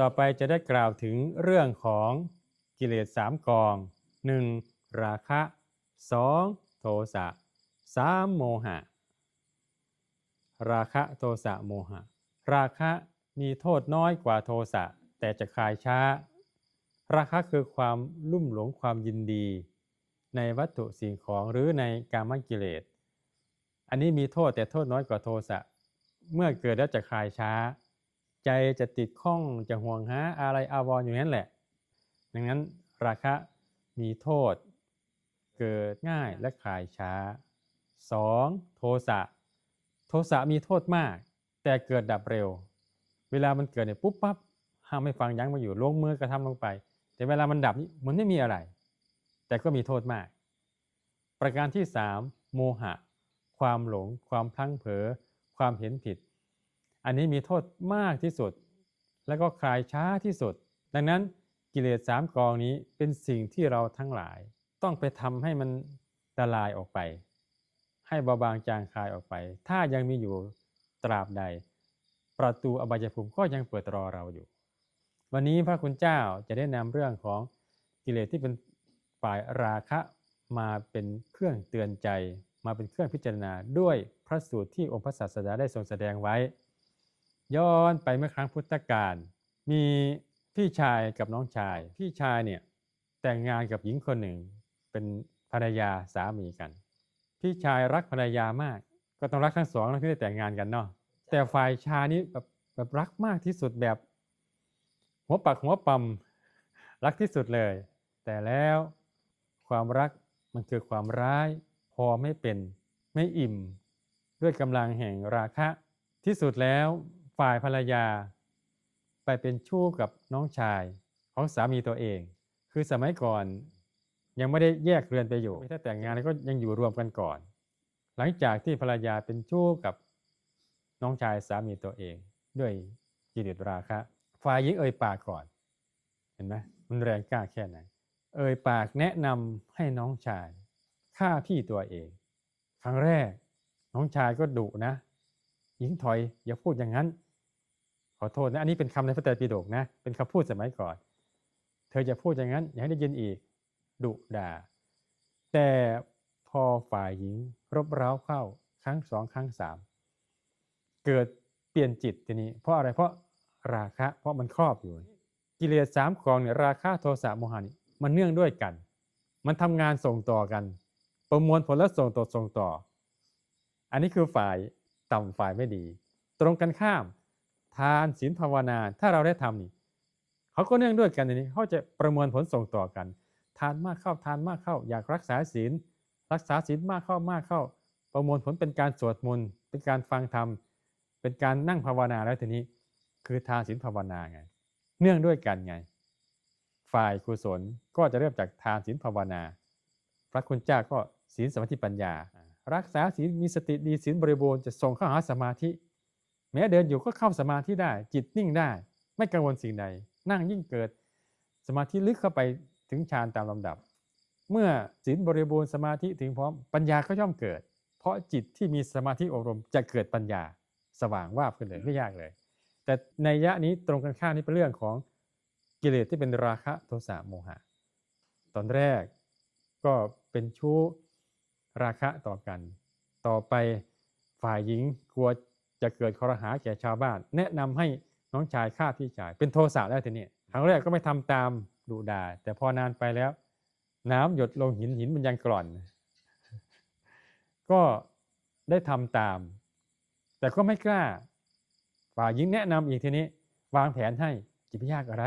ต่อไปจะได้กล่าวถึงเรื่องของกิเลสสามกอง 1. ราคะ 2. โทสะ 3. โมหะ ราคะโทสะโมหะ ราคะมีโทษน้อยกว่าโทสะแต่จะคลายช้า ราคะคือความลุ่มหลงความยินดี ในวัตถุสิ่งของหรือในกามกิเลส อันนี้มีโทษแต่โทษน้อยกว่าโทสะ เมื่อเกิดแล้วจะคลายช้า ใจจะติดข้องจะห่วงหาอะไรอาวรณ์อยู่นั่นแหละ ดังนั้นราคะมีโทษ เกิดง่ายและคลายช้า 2. โทสะโทสะมีโทษมาก แต่เกิดดับเร็ว เวลามันเกิดเนี่ยปุ๊บปั๊บห้ามไม่ฟังยั้งมาอยู่ลงมือกระทำลงไป แต่เวลามันดับนี่มันไม่มีอะไร แต่ก็มีโทษมาก ประการที่ 3 โมหะ ความหลง ความพลั้งเผลอความเห็นผิด อันนี้มีโทษมากที่สุด แล้วก็คลายช้าที่สุด ดังนั้นกิเลสสามกองนี้เป็นสิ่งที่เราทั้งหลาย ต้องไปทำให้มันละลายออกไป ให้เบาบางจางคลายออกไป ถ้ายังมีอยู่ตราบใด ประตูอบายภูมิก็ยังเปิดรอเราอยู่ วันนี้พระคุณเจ้าจะได้นำเรื่องของกิเลสที่เป็นฝ่ายราคะมาเป็นเครื่องเตือนใจ มาเป็นเครื่องพิจารณาด้วยพระสูตรที่องค์พระศาสดาได้ทรงแสดงไว้ ย้อนไปเมื่อครั้งพุทธกาลมีพี่ชายกับน้องชาย พี่ชายเนี่ยแต่งงานกับหญิงคนหนึ่ง เป็นภรรยาสามีกัน พี่ชายรักภรรยามาก ก็ต้องรักทั้งสองแล้วถึงได้แต่งงานกันเนาะแต่ฝ่ายชายนี้แบบแบบรักมากที่สุดแบบ หัวปักหัวปั๊มรักที่สุดเลย แต่แล้วความรักมันคือความร้าย พอไม่เป็น ไม่อิ่ม ด้วยกำลังแห่งราคะที่สุดแล้ว ฝ่ายภรรยา ไปเป็นชู้กับน้องชายของสามีตัวเอง คือสมัยก่อนยังไม่ได้แยกเรือนไปอยู่ ถ้าแต่งงานก็ยังอยู่รวมกันก่อน หลังจากที่ภรรยาเป็นชู้กับน้องชายสามีตัวเอง ด้วยกิเลสราคะ ฝ่ายหญิงเอ่ยปากก่อน เห็นไหมมันแรงกล้าแค่ไหน เอ่ยปากแนะนำให้น้องชายฆ่าพี่ตัวเอง ครั้งแรก น้องชายก็ดุนะ หญิงถอยอย่าพูดอย่างนั้น ขอโทษนะ อันนี้เป็นคำในพระไตรปิฎกนะ เป็นคำพูดสมัยก่อน เธอจะพูดอย่างนั้น อย่าให้ได้ยินอีก ดุด่า แต่พอฝ่ายหญิงรบเร้าเข้าครั้งสองครั้งสามเกิดเปลี่ยนจิตทีนี้ เพราะอะไรเพราะราคะ เพราะมันครอบอยู่ กิเลสสามกองเนี่ยราคะโทสะโมหะนี่มันเนื่องด้วยกัน มันทำงานส่งต่อกัน ประมวลผลแล้วส่งต่อส่งต่อ อันนี้คือฝ่ายต่ำฝ่ายไม่ดี ตรงกันข้าม ทานศีลภาวนา ถ้าเราได้ทำนี่เขาก็เนื่องด้วยกันอันนี้เขาจะประมวลผลส่งต่อกัน ทานมากเข้าทานมากเข้า อยากรักษาศีลรักษาศีลมากเข้ามากเข้า ประมวลผลเป็นการสวดมนต์เป็นการฟังธรรมเป็นการนั่งภาวนาแล้วทีนี้ คือทานศีลภาวนาไง เนื่องด้วยกันไง ฝ่ายกุศลก็จะเริ่มจากทานศีลภาวนา พระคุณเจ้าก็ศีลสมาธิปัญญา รักษาศีลมีสติดีศีลบริบูรณ์จะส่งเข้าหาสมาธิ แม้เดินอยู่ก็เข้าสมาธิได้ จิตนิ่งได้ ไม่กังวลสิ่งใด นั่งยิ่งเกิด สมาธิลึกเข้าไปถึงฌานตามลำดับ เมื่อศีลบริบูรณ์สมาธิถึงพร้อมปัญญาก็ย่อมเกิด เพราะจิตที่มีสมาธิอบรมจะเกิดปัญญาสว่างว่าบขึ้นเลยไม่ยากเลย แต่ในยะนี้ตรงกันข้ามนี้เป็นเรื่องของกิเลสที่เป็นราคะโทสะโมหะ ตอนแรกก็เป็นชู้ราคะต่อกัน ต่อไปฝ่ายหญิงกลัว จะเกิดคอรหาแก่ชาวบ้าน แนะนำให้น้องชายฆ่าพี่ชาย เป็นโทสะแล้วทีนี้ครั้งแรกก็ไม่ทำตามดุดาแต่พอนานไปแล้ว น้ำหยดลงหินหินมันยังกร่อน ก็ได้ทำตาม แต่ก็ไม่กล้าฝ่ายหญิงแนะนำอีกทีนี้ วางแผนให้จิไปยากอะไร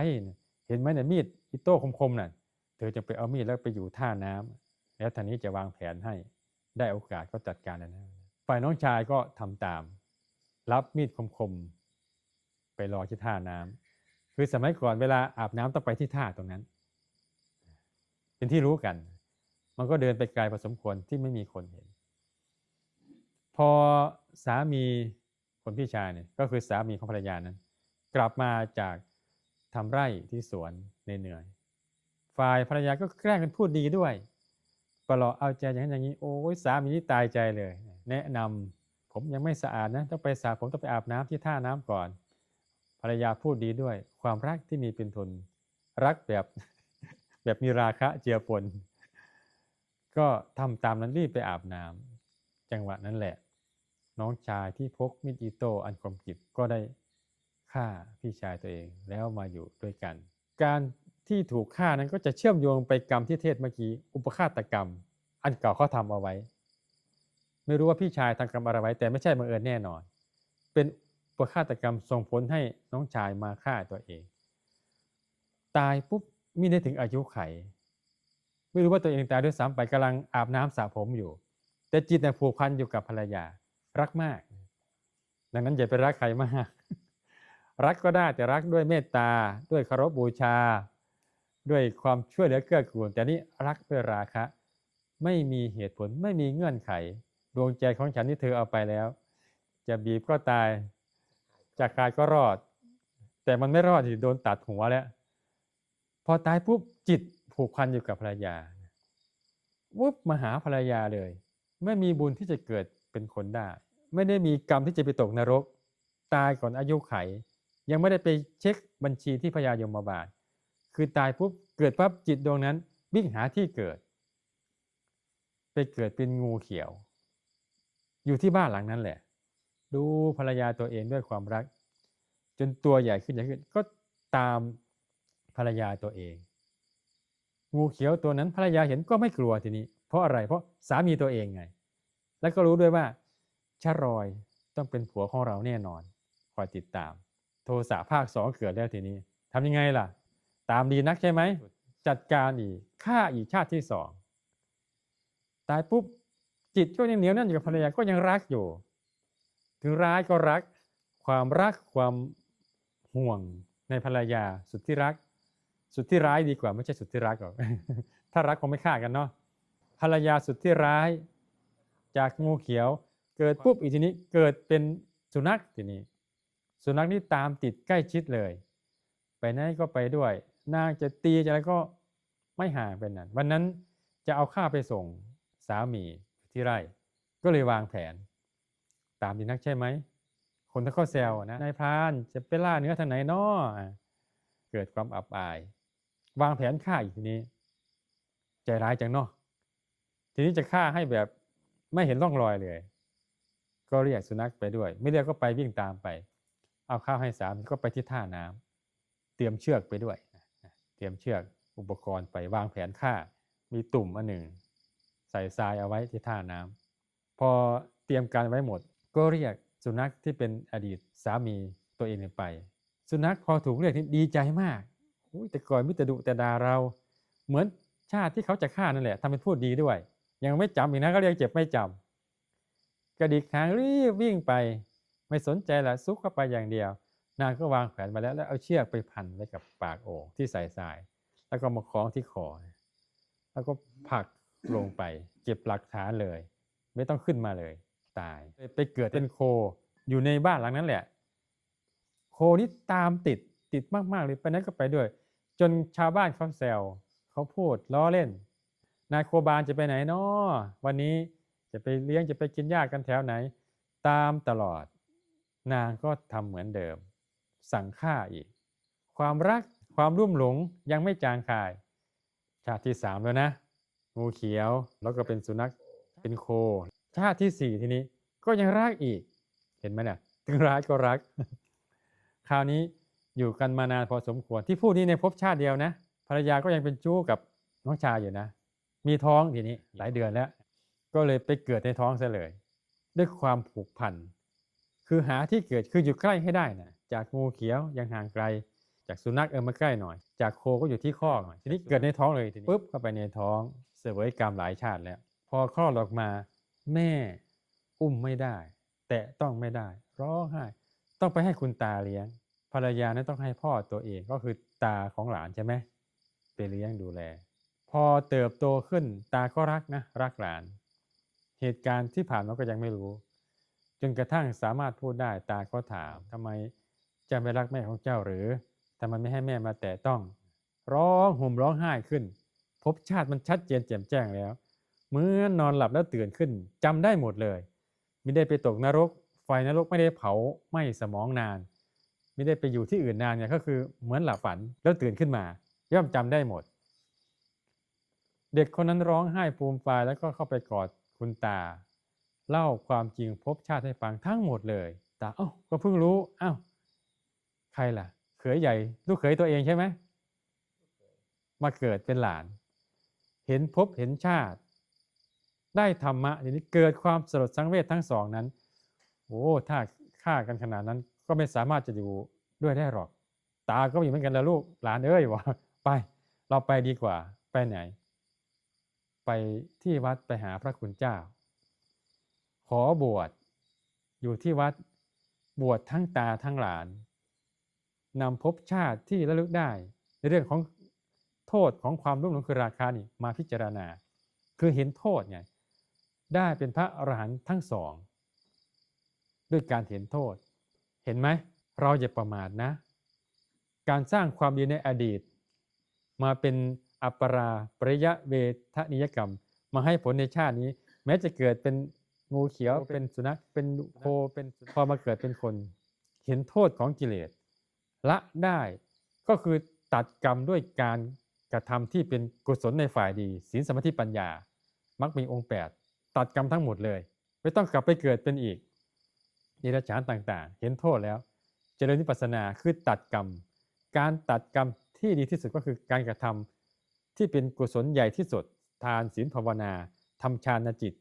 เห็นไหมเนี่ยมีดอิโต้คมๆน่ะเธอจะไปเอามีดแล้วไปอยู่ท่าน้ำแล้วท่านี้จะวางแผนให้ได้โอกาสก็จัดการนะฝ่ายน้องชายก็ทำตาม รับมีดคมๆไปรอที่ท่าน้ำคือสมัยก่อนเวลาอาบน้ำต้องไปที่ท่าตรงนั้น เป็นที่รู้กัน มันก็เดินไปไกลพอสมควรที่ไม่มีคนเห็น พอสามีคนพี่ชายเนี่ยก็คือสามีของภรรยานั้น กลับมาจากทำไร่ที่สวนเหนื่อยๆฝ่ายภรรยาก็แกล้งกันพูดดีด้วยปลอเอาใจอย่างนั้นอย่างนี้ โอ้ยสามีนี่ตายใจเลย แนะนำ ผมยังไม่สะอาดนะต้องไปสระผมต้องไปอาบน้ำที่ท่าน้ำก่อน ภรรยาพูดดีด้วย ความรักที่มีเป็นทุน รักแบบแบบมีราคะเจือปนก็ทำตามนั้นรีบไปอาบน้ำจังหวะนั้นแหละ น้องชายที่พกมีดอิโตอันคมกิบก็ได้ฆ่าพี่ชายตัวเองแล้วมาอยู่ด้วยกัน การที่ถูกฆ่านั้นก็จะเชื่อมโยงไปกรรมที่เทศเมื่อกี้ อุปฆาตกรรม อันเก่าเขาทำเอาไว้ ไม่รู้ว่าพี่ชายทำกรรมอะไรไว้ แต่ไม่ใช่บังเอิญแน่นอน เป็นอุปฆาตกรรมส่งผลให้น้องชายมาฆ่าตัวเอง ตายปุ๊บไม่ได้ถึงอายุไข ไม่รู้ว่าตัวเองตายด้วยซ้ำไปกำลังอาบน้ำสระผมอยู่ แต่จิตเนี่ยผูกพันอยู่กับภรรยารักมาก ดังนั้นอย่าไปรักใครมาก รักก็ได้แต่รักด้วยเมตตา ด้วยเคารพบูชา ด้วยความช่วยเหลือเกื้อกูล แต่นี่รักด้วยราคะ ไม่มีเหตุผลไม่มีเงื่อนไข ดวงใจของฉันที่เธอเอาไปแล้ว จะบีบก็ตายจะคายก็รอด แต่มันไม่รอดที่โดนตัดหัวแล้ว พอตายปุ๊บจิตผูกพันอยู่กับภรรยาวุบมาหาภรรยาเลย ไม่มีบุญที่จะเกิดเป็นคนได้ ไม่ได้มีกรรมที่จะไปตกนรก ตายก่อนอายุไข ยังไม่ได้ไปเช็คบัญชีที่พญายมบาลคือตายปุ๊บเกิดปั๊บจิตดวงนั้นวิ่งหาที่เกิด ไปเกิดเป็นงูเขียว อยู่ที่บ้านหลังนั้นแหละ ดูภรรยาตัวเองด้วยความรัก จนตัวใหญ่ขึ้นใหญ่ขึ้น ก็ตามภรรยาตัวเอง งูเขียวตัวนั้นภรรยาเห็นก็ไม่กลัวทีนี้ เพราะอะไรเพราะสามีตัวเองไง แล้วก็รู้ด้วยว่าชะรอยต้องเป็นผัวของเราแน่นอนคอยติดตาม โทสะภาคสองเกิดแล้วทีนี้ทำยังไงล่ะ ตามดีนักใช่ไหมจัดการอีกฆ่าอีกชาติที่สองตายปุ๊บ จิตก็ยังเหนียวแน่นอยู่กับภรรยาก็ยังรักอยู่ ถึงร้ายก็รัก ความรักความห่วงในภรรยาสุดที่รัก สุดที่ร้ายดีกว่า ไม่ใช่สุดที่รักหรอกถ้ารักคงไม่ฆ่ากันเนาะภรรยาสุดที่ร้าย จากงูเขียว เกิดปุ๊บอีกทีนี้เกิดเป็นสุนัขทีนี้ สุนัขนี่ตามติดใกล้ชิดเลย ไปไหนก็ไปด้วยนางจะตีจะอะไรก็ไม่ห่างเป็นนั้น วันนั้นจะเอาข้าวไปส่งสามี ที่ไร่ ก็เลยวางแผน ตามดีนักใช่ไหม คนทั้งข้อแซวนะนายพรานจะไปล่าเนื้อทางไหนนาะเกิดความอับอาย วางแผนฆ่าอีกทีนี้ ใจร้ายจังเนาะทีนี้จะฆ่าให้แบบไม่เห็นร่องรอยเลย ก็เรียกสุนัขไปด้วย ไม่เรียกก็ไปวิ่งตามไป เอาข้าวให้สามก็ไปที่ท่าน้ำเตรียมเชือกไปด้วย เตรียมเชือกอุปกรณ์ไปวางแผนฆ่า มีตุ่มอันหนึ่ง ใส่ทรายเอาไว้ที่ท่าน้ำพอเตรียมการไว้หมด ก็เรียกสุนัขที่เป็นอดีตสามีตัวเองไป สุนัขพอถูกเรียกนี่ดีใจมากแต่ก่อนมิตรดุแต่ดาเรา เหมือนชาติที่เขาจะฆ่านั่นแหละทำเป็นพูดดีด้วย ยังไม่จำอีกนะก็เรียกเจ็บไม่จำกระดิกหางรีบวิ่งไป ไม่สนใจละซุกเข้าไปอย่างเดียว นางก็วางแผนมาแล้วแล้วเอาเชือกไปพันไว้กับปากโอ่งที่ใส่ทราย แล้วก็มาคล้องที่คอแล้วก็ผลัก ลงไป เก็บหลักฐานเลย ไม่ต้องขึ้นมาเลย ตายไปเกิดเป็นโค อยู่ในบ้านหลังนั้นแหละ โคนี่ตามติดติดมากๆเลยไปไหนั้นก็ไปด้วย จนชาวบ้านเขาแซวเขาพูดล้อเล่น นายโคบานจะไปไหนนาะวันนี้จะไปเลี้ยงจะไปกินหญ้ากันแถวไหน ตามตลอด นางก็ทำเหมือนเดิม สั่งฆ่าอีก ความรักความรุ่มหลงยังไม่จางคาย ชาติที่สามแล้วนะ งูเขียว แล้วก็เป็นสุนัขเป็นโค ชาติที่สี่ทีนี้ ก็ยังรักอีก เห็นไหมเนี่ยถึงร้ายก็รัก คราวนี้อยู่กันมานานพอสมควรที่พูดนี้ในภพชาติเดียวนะ ภรรยาก็ยังเป็นจู้กับน้องชายอยู่นะ มีท้องทีนี้หลายเดือนแล้ว ก็เลยไปเกิดในท้องซะเลย ด้วยความผูกพันคือหาที่เกิดคืออยู่ใกล้ให้ได้นะจากงูเขียวยังห่างไกล จากสุนัขเออมาใกล้หน่อย จากโคก็อยู่ที่ข้อกหน่อยทีนี้เกิดในท้องเลยทีนี้ปุ๊บเข้าไปในท้อง เสวยกรรมหลายชาติแล้ว พอคลอดออกมา แม่อุ้มไม่ได้ แตะต้องไม่ได้ ร้องไห้ ต้องไปให้คุณตาเลี้ยง ภรรยานั้นต้องให้พ่อตัวเองก็คือตาของหลานใช่ไหมไปเลี้ยงดูแล พอเติบโตขึ้นตาก็รักนะรักหลาน เหตุการณ์ที่ผ่านมาก็ยังไม่รู้ จนกระทั่งสามารถพูดได้ตาก็ถามทำไมจะไม่รักแม่ของเจ้าหรือทำไมไม่ให้แม่มาแตะต้อง ร้องห่มร้องไห้ขึ้น บชาติมันชัดเจนแจ่มแจ้งแล้ว เมื่อนอนหลับแล้วตื่นขึ้นจำได้หมดเลย ไม่ได้ไปตกนรก ไฟนรกไม่ได้เผาไหม้สมองนาน ไม่ได้ไปอยู่ที่อื่นนานเนี่ยก็คือเหมือนหลับฝันแล้วตื่นขึ้นมา ย่อมจำได้หมด เด็กคนนั้นร้องไห้ภูมิฟายแล้วก็เข้าไปกอดคุณตา เล่าความจริงพบชาติให้ฟังทั้งหมดเลยตาเอ้าก็เพิ่งรู้เอ้าใครล่ะ เขยใหญ่ ลูกเขยตัวเองใช่ไหมมาเกิดเป็นหลาน เห็นพบเห็นชาติ ได้ธรรมะทีนี้เกิดความสลดสังเวชทั้งสองนั้นโอ้ถ้าฆ่ากันขนาดนั้นก็ไม่สามารถจะอยู่ด้วยได้หรอก ตาก็มีเหมือนกันแล้วลูกหลานเอ้ยว่าไป เราไปดีกว่า ไปไหน ไปที่วัดไปหาพระคุณเจ้า ขอบวชอยู่ที่วัดบวชทั้งตาทั้งหลานนำภพชาติที่ระลึกได้ ในเรื่องของ โทษของความรุ่มหลงคือราคานี่มาพิจารณา คือเห็นโทษไงได้เป็นพระอรหันต์ทั้งสอง ด้วยการเห็นโทษ เห็นไหมเราอย่าประมาทนะ การสร้างความดีในอดีต มาเป็นอัปปราปริยะเวทนิยกรรม มาให้ผลในชาตินี้ แม้จะเกิดเป็นงูเขียวเป็นสุนัขเป็นโคเป็นพอมาเกิดเป็นคน เห็นโทษของกิเลสละได้ก็คือตัดกรรมด้วยการ กระทำที่เป็นกุศลในฝ่ายดีศีลสมาธิปัญญา มักมีองค์ 8 ตัดกรรมทั้งหมดเลย ไม่ต้องกลับไปเกิดเป็นอีกนิรชานต่างๆ เห็นโทษแล้ว เจริญวิปัสสนาคือตัดกรรม การตัดกรรมที่ดีที่สุดก็คือการกระทำที่เป็นกุศลใหญ่ที่สุด ทานศีลภาวนาทำฌานจิต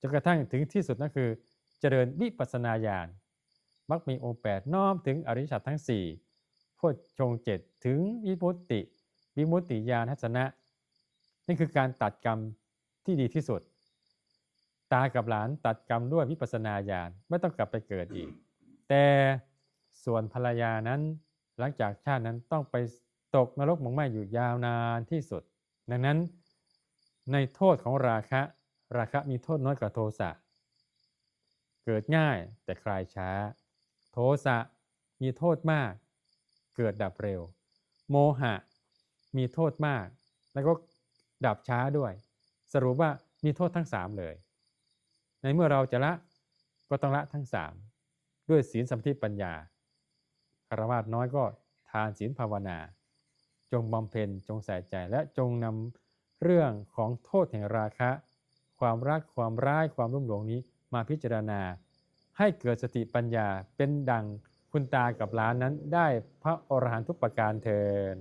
จนกระทั่งถึงที่สุดนั่นคือ เจริญวิปัสนาญาณมักมีองค์8น้อมถึงอริยสัจทั้ง4โพชฌงเจ็ดถึงวิมุตติ วิมุตติญาณทัศนะ นี่คือการตัดกรรมที่ดีที่สุด ตากับหลานตัดกรรมด้วยวิปัสนาญาณไม่ต้องกลับไปเกิดอีก แต่ส่วนภรรยานั้นหลังจากชาตินั้นต้องไปตกนรกหมกไหมอยู่ยาวนานที่สุด ดังนั้นในโทษของราคะ ราคะมีโทษน้อยกว่าโทสะเกิดง่ายแต่คลายช้า โทสะมีโทษมาก เกิดดับเร็ว โมหะ มีโทษมาก แล้วก็ดับช้าด้วย สรุปว่ามีโทษทั้งสามเลย ในเมื่อเราจะละก็ต้องละทั้งสามด้วยศีลสมาธิปัญญาคารวะน้อยก็ทานศีลภาวนา จงบำเพ็ญจงใส่ใจและจงนำเรื่องของโทษแห่งราคะ ความรักความร้ายความรุ่มหลงนี้มาพิจารณา ให้เกิดสติปัญญาเป็นดังคุณตากับหล้านนั้นได้พระอรหันตุปการเทิน